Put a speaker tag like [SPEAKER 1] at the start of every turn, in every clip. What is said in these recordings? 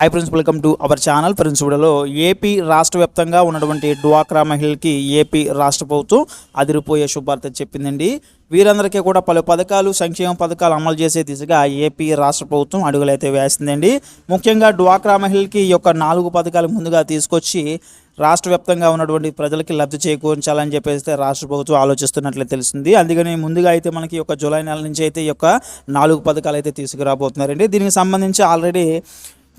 [SPEAKER 1] Hi friends welcome to our channel friends వీడియోలో AP రాష్ట్ర వ్యాప్తంగా ఉన్నటువంటి డ్వాక్రా మహిళకి ఏపీ రాష్ట్ర ప్రభుత్వం అదిరిపోయే శుభార్త చెప్పిందండి. వీరందరికీ కూడా పలు పథకాలు సంక్షేమ పథకాలు అమలు చేసే దిశగా ఏపీ రాష్ట్ర ప్రభుత్వం అడుగులైతే వేస్తుందండి. ముఖ్యంగా డ్వాక్రా మహిళకి ఈ యొక్క నాలుగు పథకాలు ముందుగా తీసుకొచ్చి రాష్ట్ర వ్యాప్తంగా ఉన్నటువంటి ప్రజలకి లబ్ధి చేకూర్చాలని చెప్పేసి రాష్ట్ర ప్రభుత్వం ఆలోచిస్తున్నట్లు తెలిసింది. అందుకని ముందుగా అయితే మనకి యొక్క జూలై నెల నుంచి అయితే ఈ యొక్క నాలుగు పథకాలు అయితే తీసుకురాబోతున్నారండి. దీనికి సంబంధించి ఆల్రెడీ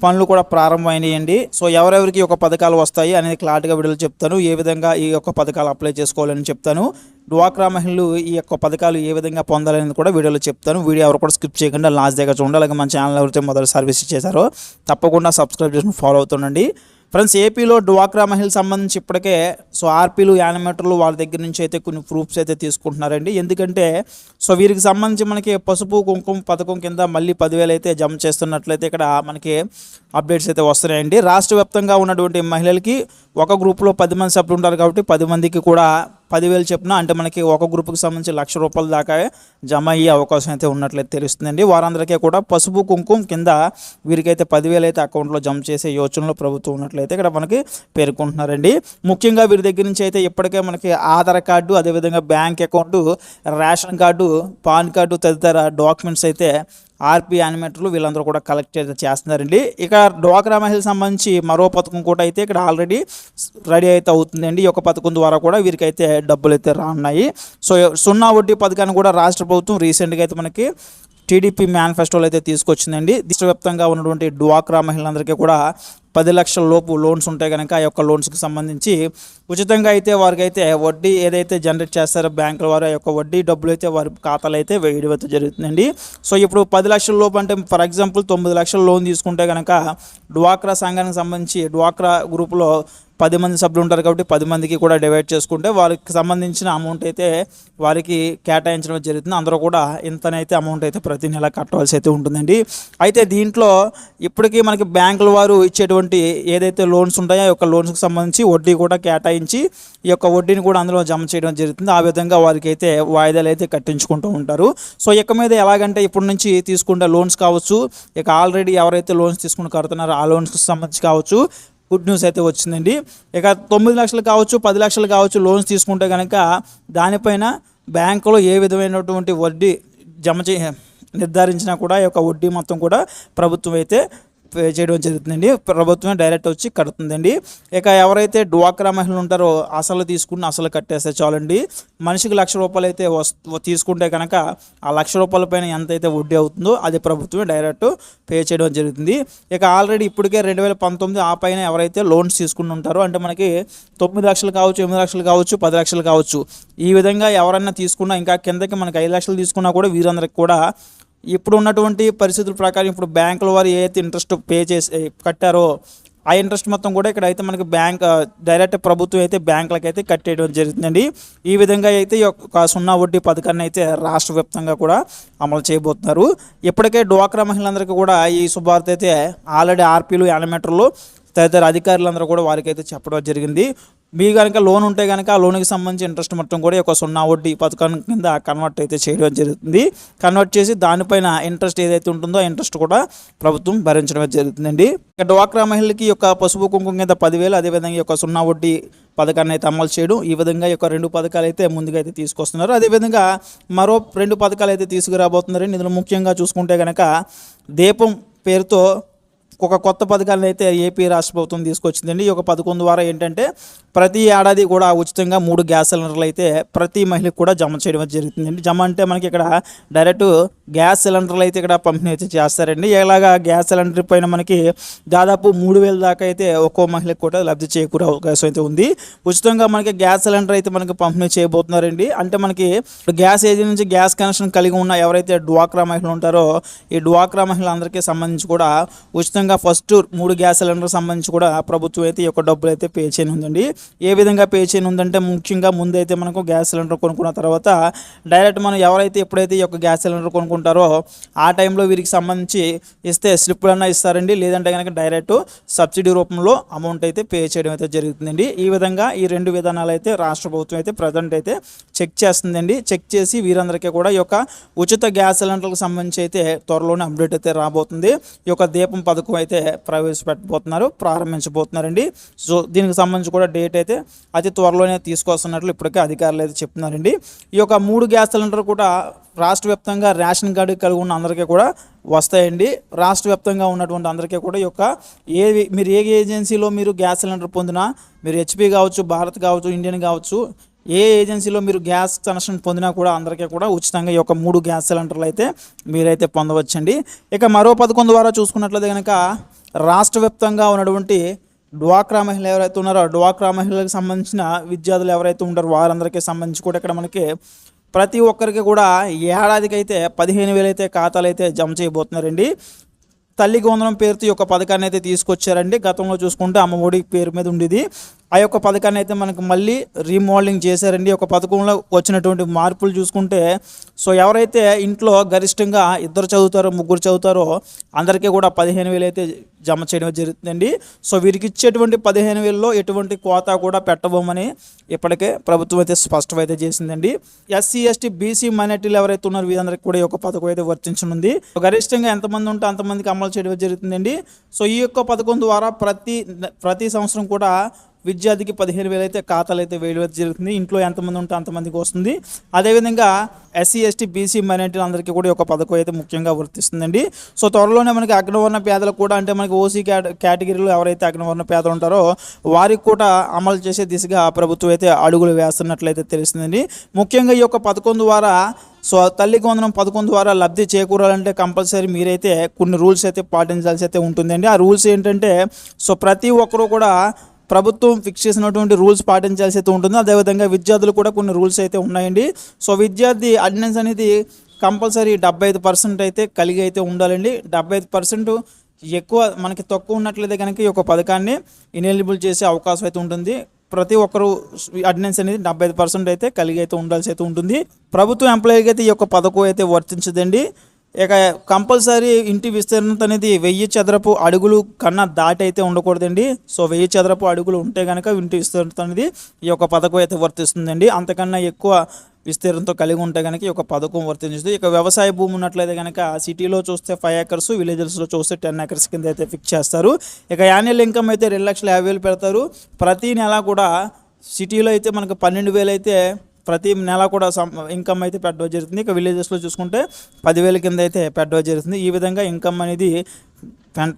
[SPEAKER 1] పనులు కూడా ప్రారంభమైనాయండి. సో ఎవరెవరికి ఒక పథకాలు వస్తాయి అనేది క్లారిటీగా వీడియోలు చెప్తాను. ఏ విధంగా ఈ యొక్క పథకాలు అప్లై చేసుకోవాలని చెప్తాను. డ్వాక్రా మహిళలు ఈ యొక్క పథకాలు ఏ విధంగా పొందాలనేది కూడా వీడియోలో చెప్తాను. వీడియో ఎవరు కూడా స్కిప్ చేయకుండా లాస్ట్ దగ్గర చూడండి. అలాగే మన ఛానల్ ఎవరైతే మొదటి సర్వీస్ చేశారో తప్పకుండా సబ్స్క్రైబ్ చేసుకుని ఫాలో అవుతుండండి. ఫ్రెండ్స్ ఏపీలో డ్వాక్రా మహిళ సంబంధించి ఇప్పటికే సో ఆర్పీలు యానిమేటర్లు వాళ్ళ దగ్గర నుంచి అయితే కొన్ని ప్రూఫ్స్ అయితే తీసుకుంటున్నారండి. ఎందుకంటే సో వీరికి సంబంధించి మనకి పసుపు కుంకుమ పథకం కింద మళ్ళీ పదివేలు అయితే జమ చేస్తున్నట్లయితే ఇక్కడ మనకి అప్డేట్స్ అయితే వస్తున్నాయండి. రాష్ట్ర వ్యాప్తంగా ఉన్నటువంటి మహిళలకి ఒక గ్రూప్లో పది మంది సభ్యులు ఉంటారు కాబట్టి పది మందికి కూడా పదివేలు చెప్పిన అంటే మనకి ఒక గ్రూప్కి సంబంధించి లక్ష రూపాయల దాకా జమ అయ్యే అవకాశం అయితే ఉన్నట్లయితే తెలుస్తుందండి. వారందరికీ కూడా పసుపు కుంకుమ కింద వీరికైతే పదివేలు అయితే అకౌంట్లో జమ చేసే యోచనలో ప్రభుత్వం ఉన్నట్లయితే ఇక్కడ మనకి పేర్కొంటున్నారండి. ముఖ్యంగా వీరి దగ్గర నుంచి అయితే ఇప్పటికే మనకి ఆధార్ కార్డు అదేవిధంగా bank account ration card PAN card తదితర డాక్యుమెంట్స్ అయితే ఆర్పీ యానిమేటర్లు వీళ్ళందరూ కూడా కలెక్ట్ అయితే చేస్తున్నారండి. ఇక డ్వాక్రా మహిళ సంబంధించి మరో పథకం కూడా అయితే ఇక్కడ ఆల్రెడీ రెడీ అయితే అవుతుందండి. ఈ యొక్క పథకం ద్వారా కూడా వీరికైతే డబ్బులు అయితే రానున్నాయి. సో సున్నా వడ్డీ పథకాన్ని కూడా రాష్ట్ర ప్రభుత్వం రీసెంట్గా అయితే మనకి టీడీపీ మేనిఫెస్టోలు అయితే తీసుకొచ్చిందండి. దేశవ్యాప్తంగా ఉన్నటువంటి డ్వాక్రా మహిళలందరికీ కూడా పది లక్షల లోపు లోన్స్ ఉంటాయి కనుక ఆ యొక్క లోన్స్కి సంబంధించి ఉచితంగా అయితే వారికి అయితే వడ్డీ ఏదైతే జనరేట్ చేస్తారో బ్యాంకుల వారు ఆ యొక్క వడ్డీ డబ్బులు అయితే వారి ఖాతాలో అయితే వేయడం అయితే జరుగుతుందండి. సో ఇప్పుడు పది లక్షల లోపు అంటే ఫర్ ఎగ్జాంపుల్ తొమ్మిది లక్షల లోన్ తీసుకుంటే కనుక డ్వాక్రా సంఘానికి సంబంధించి డ్వాక్రా గ్రూప్లో పది మంది సభ్యులు ఉంటారు కాబట్టి పది మందికి కూడా డివైడ్ చేసుకుంటే వారికి సంబంధించిన అమౌంట్ అయితే వారికి కేటాయించడం జరుగుతుంది. అందరూ కూడా ఇంతనైతే అమౌంట్ అయితే ప్రతి నెల కట్టవలసి అయితే ఉంటుందండి. అయితే దీంట్లో ఇప్పటికీ మనకి బ్యాంకుల వారు ఇచ్చేటువంటి ఏదైతే లోన్స్ ఉంటాయో ఆ యొక్క లోన్స్కి సంబంధించి వడ్డీ కూడా కేటాయించి ఈ యొక్క వడ్డీని కూడా అందులో జమ చేయడం జరుగుతుంది. ఆ విధంగా వారికి అయితే వాయిదాలు అయితే కట్టించుకుంటూ ఉంటారు. సో ఇక మీద ఎలాగంటే ఇప్పటి నుంచి తీసుకుంటే లోన్స్ కావచ్చు. ఇక ఆల్రెడీ ఎవరైతే లోన్స్ తీసుకుని కడుతున్నారో ఆ లోన్స్కి సంబంధించి కావచ్చు. గుడ్ న్యూస్ అయితే వచ్చిందండి. ఇక తొమ్మిది లక్షలు కావచ్చు పది లక్షలు కావచ్చు లోన్స్ తీసుకుంటే కనుక దానిపైన బ్యాంకులో ఏ విధమైనటువంటి వడ్డీ జమ చే నిర్ధారించినా కూడా ఈ యొక్క వడ్డీ మొత్తం కూడా ప్రభుత్వం అయితే పే చేయడం జరుగుతుందండి. ప్రభుత్వమే డైరెక్ట్ వచ్చి కడుతుందండి. ఇక ఎవరైతే డ్వాక్రా మహిళలు ఉంటారో అసలు తీసుకుని అసలు కట్టేస్తే చాలండి. మనిషికి లక్ష రూపాయలు అయితే వస్ తీసుకుంటే కనుక ఆ లక్ష రూపాయల పైన ఎంత అయితే వడ్డీ అవుతుందో అది ప్రభుత్వమే డైరెక్ట్ పే చేయడం జరుగుతుంది. ఇక ఆల్రెడీ ఇప్పటికే రెండు వేల పంతొమ్మిది ఆ పైన ఎవరైతే లోన్స్ తీసుకుని ఉంటారో అంటే మనకి తొమ్మిది లక్షలు కావచ్చు ఎనిమిది లక్షలు కావచ్చు పది లక్షలు కావచ్చు ఈ విధంగా ఎవరైనా తీసుకున్నా ఇంకా కిందకి మనకి ఐదు లక్షలు తీసుకున్నా కూడా వీరందరికి కూడా ఇప్పుడు ఉన్నటువంటి పరిస్థితుల ప్రకారం ఇప్పుడు బ్యాంకుల వారు ఏదైతే ఇంట్రెస్ట్ పే చేసి కట్టారో ఆ ఇంట్రెస్ట్ మొత్తం కూడా ఇక్కడ అయితే మనకి బ్యాంక్ డైరెక్ట్ ప్రభుత్వం అయితే బ్యాంకులకు అయితే కట్టేయడం జరుగుతుందండి. ఈ విధంగా అయితే ఒక సున్నా వడ్డీ పథకాన్ని అయితే రాష్ట్ర వ్యాప్తంగా కూడా అమలు చేయబోతున్నారు. ఇప్పటికే డ్వాక్రా మహిళలందరికీ కూడా ఈ శుభార్త అయితే ఆల్రెడీ ఆర్పీలు యానిమేటర్లు తదితర అధికారులందరూ కూడా వారికి అయితే చెప్పడం జరిగింది. మీ కనుక లోన్ ఉంటే కనుక ఆ లోన్కి సంబంధించి ఇంట్రెస్ట్ మొత్తం కూడా ఒక సున్నా వడ్డీ పథకం కింద కన్వర్ట్ అయితే చేయడం జరుగుతుంది. కన్వర్ట్ చేసి దానిపైన ఇంట్రెస్ట్ ఏదైతే ఉంటుందో ఆ ఇంట్రెస్ట్ కూడా ప్రభుత్వం భరించడం జరుగుతుందండి. ఇక డ్వాక్రా మహిళలకి యొక్క పసుపు కుంకుమ కింద పదివేలు అదేవిధంగా యొక్క సున్నా వడ్డీ పథకాన్ని అయితే అమలు చేయడం ఈ విధంగా యొక్క రెండు పథకాలు అయితే ముందుగా అయితే తీసుకొస్తున్నారు. అదేవిధంగా మరో రెండు పథకాలు అయితే తీసుకురాబోతున్నారు ఇందులో ముఖ్యంగా చూసుకుంటే కనుక దీపం పేరుతో ఒక కొత్త పథకాన్ని అయితే ఏపీ రాష్ట్ర ప్రభుత్వం తీసుకొచ్చిందండి. ఈ యొక్క పథకం ద్వారా ఏంటంటే ప్రతి ఏడాది కూడా ఉచితంగా మూడు గ్యాస్ సిలిండర్లు అయితే ప్రతి మహిళకు కూడా జమ చేయడం జరుగుతుందండి. జమ అంటే మనకి ఇక్కడ డైరెక్ట్ గ్యాస్ సిలిండర్లు అయితే ఇక్కడ పంపిణీ అయితే చేస్తారండి. ఇలాగా గ్యాస్ సిలిండర్ పైన మనకి దాదాపు మూడు వేల దాకా అయితే ఒక్కో మహిళకు కూడా లబ్ధి చేకూరే అవకాశం అయితే ఉంది. ఉచితంగా మనకి గ్యాస్ సిలిండర్ అయితే మనకి పంపిణీ చేయబోతున్నారండి. అంటే మనకి గ్యాస్ ఏజెన్సీ నుంచి గ్యాస్ కనెక్షన్ కలిగి ఉన్న ఎవరైతే డ్వాక్రా మహిళలు ఉంటారో ఈ డ్వాక్రా మహిళలందరికీ సంబంధించి కూడా ఉచితంగా ఫస్ట్ మూడు గ్యాస్ సిలిండర్ సంబంధించి కూడా ప్రభుత్వం అయితే ఈ యొక్క డబ్బులు అయితే పే చేయని ఉందండి ఏ విధంగా పే చేయని ఉందంటే ముఖ్యంగా ముందైతే మనకు గ్యాస్ సిలిండర్ కొనుక్కున్న తర్వాత డైరెక్ట్ మనం ఎవరైతే ఎప్పుడైతే ఈ యొక్క గ్యాస్ సిలిండర్ కొనుక్కుంటారో ఆ టైంలో వీరికి సంబంధించి ఇస్తే స్లిప్లు అన్నా ఇస్తారండి. లేదంటే కనుక డైరెక్ట్ సబ్సిడీ రూపంలో అమౌంట్ అయితే పే చేయడం అయితే జరుగుతుందండి. ఈ విధంగా ఈ రెండు విధానాలు అయితే రాష్ట్ర ప్రభుత్వం అయితే ప్రజెంట్ అయితే చెక్ చేస్తుందండి. చెక్ చేసి వీరందరికీ కూడా ఈ యొక్క ఉచిత గ్యాస్ సిలిండర్లకు సంబంధించి అయితే త్వరలోనే అప్డేట్ అయితే రాబోతుంది. ఈ యొక్క దీపం పథకం అయితే ప్రవేశపెట్టబోతున్నారు ప్రారంభించబోతున్నారండి. సో దీనికి సంబంధించి కూడా డేట్ అయితే అతి త్వరలోనే తీసుకొస్తున్నట్లు ఇప్పటికే అధికారులు అయితే చెప్తున్నారండి. ఈ యొక్క మూడు గ్యాస్ సిలిండర్ కూడా రాష్ట్ర వ్యాప్తంగా రేషన్ కార్డు కలిగి ఉన్న అందరికీ కూడా వస్తాయండి. రాష్ట్ర వ్యాప్తంగా ఉన్నటువంటి అందరికీ కూడా ఈ యొక్క ఏ మీరు ఏ ఏజెన్సీలో మీరు గ్యాస్ సిలిండర్ పొందినా మీరు హెచ్పి కావచ్చు భారత్ కావచ్చు ఇండియన్ కావచ్చు ఏ ఏజెన్సీలో మీరు గ్యాస్ కనెక్షన్ పొందినా కూడా అందరికీ కూడా ఉచితంగా ఈ యొక్క మూడు గ్యాస్ సిలిండర్లు అయితే మీరైతే పొందవచ్చండి. ఇక మరో పథకం ద్వారా చూసుకున్నట్లయితే కనుక రాష్ట్ర వ్యాప్తంగా ఉన్నటువంటి డ్వాక్రా మహిళలు ఎవరైతే ఉన్నారో డ్వాక్రా మహిళలకు సంబంధించిన విద్యార్థులు ఎవరైతే ఉంటారో వారందరికీ సంబంధించి కూడా ఇక్కడ మనకి ప్రతి ఒక్కరికి కూడా ఏడాదికైతే పదిహేను వేలైతే ఖాతాలు అయితే జమ చేయబోతున్నారండి. తల్లికి వందనం పేరుతో ఈ యొక్క పథకాన్ని అయితే తీసుకొచ్చారండి. గతంలో చూసుకుంటే అమ్మ ఒడి పేరు మీద ఉండేది. ఆ యొక్క పథకాన్ని అయితే మనకు మళ్ళీ రీమోడలింగ్ చేశారండి. ఒక పథకంలో వచ్చినటువంటి మార్పులు చూసుకుంటే సో ఎవరైతే ఇంట్లో గరిష్టంగా ఇద్దరు చదువుతారో ముగ్గురు చదువుతారో అందరికీ కూడా పదిహేను వేలు అయితే జమ చేయడం జరుగుతుందండి. సో వీరికి ఇచ్చేటువంటి పదిహేను వేలలో ఎటువంటి కోత కూడా పెట్టబోమని ఇప్పటికే ప్రభుత్వం అయితే స్పష్టం అయితే చేసిందండి. ఎస్సీ ఎస్టీ బీసీ మైనార్టీలు ఎవరైతే ఉన్నారో వీరందరికీ కూడా ఈ యొక్క పథకం అయితే వర్తించనుంది. గరిష్టంగా ఎంతమంది ఉంటే అంతమందికి అమలు చేయడం జరుగుతుందండి. సో ఈ యొక్క పథకం ద్వారా ప్రతి ప్రతి సంవత్సరం కూడా విద్యార్థికి పదిహేను వేలు అయితే ఖాతాలు అయితే వేయడం అయితే జరుగుతుంది. ఇంట్లో ఎంతమంది ఉంటే అంతమందికి వస్తుంది. అదేవిధంగా ఎస్సీ ఎస్టీ బీసీ మైనార్టీలు అందరికీ కూడా ఒక పథకం అయితే ముఖ్యంగా వర్తిస్తుందండి సో త్వరలోనే మనకి అగ్నివర్ణ పేదలకు కూడా అంటే మనకి ఓసీ కేటగిరీలో ఎవరైతే అగ్నివర్ణ పేదలు ఉంటారో వారికి కూడా అమలు చేసే దిశగా ప్రభుత్వం అయితే అడుగులు వేస్తున్నట్లయితే తెలుస్తుందండి. ముఖ్యంగా ఈ యొక్క పథకం ద్వారా సో తల్లి వందనం పథకం ద్వారా లబ్ధి చేకూరాలంటే కంపల్సరీ మీరైతే కొన్ని రూల్స్ అయితే పాటించాల్సి అయితే ఉంటుందండి. ఆ రూల్స్ ఏంటంటే సో ప్రతి ఒక్కరూ కూడా ప్రభుత్వం ఫిక్స్ చేసినటువంటి రూల్స్ పాటించాల్సి అయితే ఉంటుంది. అదేవిధంగా విద్యార్థులు కూడా కొన్ని రూల్స్ అయితే ఉన్నాయండి. సో విద్యార్థి అటెండెన్స్ అనేది కంపల్సరీ డెబ్బై ఐదు పర్సెంట్ అయితే కలిగి అయితే ఉండాలండి. డెబ్బై ఐదు పర్సెంట్ ఎక్కువ మనకి తక్కువ ఉన్నట్లయితే కనుక ఈ యొక్క పథకాన్ని ఇనేలిబుల్ చేసే అవకాశం అయితే ఉంటుంది. ప్రతి ఒక్కరు అటెండెన్స్ అనేది డెబ్బై ఐదు పర్సెంట్ అయితే కలిగి అయితే ఉండాల్సి అయితే ఉంటుంది. ప్రభుత్వ ఎంప్లాయీకి అయితే ఈ యొక్క పథకం అయితే వర్తించదండి. ఇక కంపల్సరీ ఇంటి విస్తీర్ణత అనేది వెయ్యి చదరపు అడుగులు కన్నా దాటి అయితే ఉండకూడదండి. సో వెయ్యి చదరపు అడుగులు ఉంటే కనుక ఇంటి విస్తీర్ణత అనేది ఈ యొక్క పథకం అయితే వర్తిస్తుందండి. అంతకన్నా ఎక్కువ విస్తీర్ణంతో కలిగి ఉంటే కనుక ఈ యొక్క పథకం వర్తిస్తుంది ఇక వ్యవసాయ భూమి ఉన్నట్లయితే కనుక సిటీలో చూస్తే ఫైవ్ ఏకర్స్ విలేజెస్లో చూస్తే టెన్ ఏకర్స్ కింద అయితే ఫిక్స్ చేస్తారు. ఇక యాన్యువల్ ఇన్కమ్ అయితే రెండు లక్షల యాభై వేలు పెడతారు. ప్రతి నెల కూడా సిటీలో అయితే మనకు పన్నెండు వేలు అయితే ప్రతి నెల కూడా సం ఇన్కమ్ అయితే పెట్టడం జరుగుతుంది. ఇక విలేజెస్లో చూసుకుంటే పదివేల కింద అయితే పెట్టడం జరుగుతుంది. ఈ విధంగా ఇన్కమ్ అనేది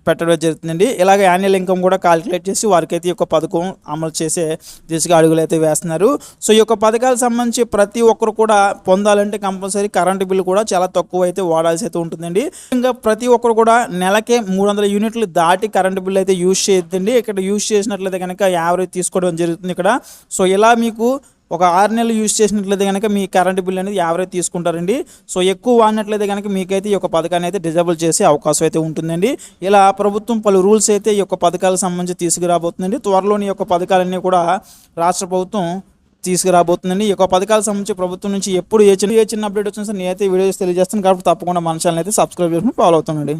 [SPEAKER 1] పెట్టడం జరుగుతుందండి. ఇలాగ యాన్యువల్ ఇన్కమ్ కూడా కాలిక్యులేట్ చేసి వారికి అయితే ఈ యొక్క పథకం అమలు చేసే దిశగా అడుగులు అయితే వేస్తున్నారు. సో ఈ యొక్క పథకాలకు సంబంధించి ప్రతి ఒక్కరు కూడా పొందాలంటే కంపల్సరీ కరెంటు బిల్లు కూడా చాలా తక్కువ అయితే వాడాల్సి అయితే ఉంటుందండి. ఇంకా ప్రతి ఒక్కరు కూడా నెలకే మూడు వందల యూనిట్లు దాటి కరెంటు బిల్లు అయితే యూజ్ చేయొద్దండి. ఇక్కడ యూజ్ చేసినట్లయితే కనుక యావరేజ్ తీసుకోవడం జరుగుతుంది ఇక్కడ. సో ఇలా మీకు ఒక ఆరు నెలలు యూజ్ చేసినట్లయితే కనుక మీ కరెంట్ బిల్ అనేది యావరేజ్ తీసుకుంటారండి. సో ఎక్కువ వాడినట్లయితే కనుక మీకైతే ఈ యొక్క పథకాన్ని అయితే డిజేబుల్ చేసే అవకాశం అయితే ఉంటుందండి. ఇలా ప్రభుత్వం పలు రూల్స్ అయితే ఈ యొక్క పథకాలకు సంబంధించి తీసుకురాబోతుందండి. త్వరలోని యొక్క పథకాలన్నీ కూడా రాష్ట్ర ప్రభుత్వం తీసుకురాబోతుందండి. ఈ యొక్క పథకాలకు సంబంధించి ప్రభుత్వం నుంచి ఎప్పుడు ఏ చిన్న ఏ చిన్న అప్డేట్ వచ్చినా సరే నేనైతే వీడియోస్ తెలియజేస్తాను. కాబట్టి తప్పకుండా మన ఛానల్ అయితే సబ్స్క్రైబ్ చేసుకుని ఫాలో అవుతానండి.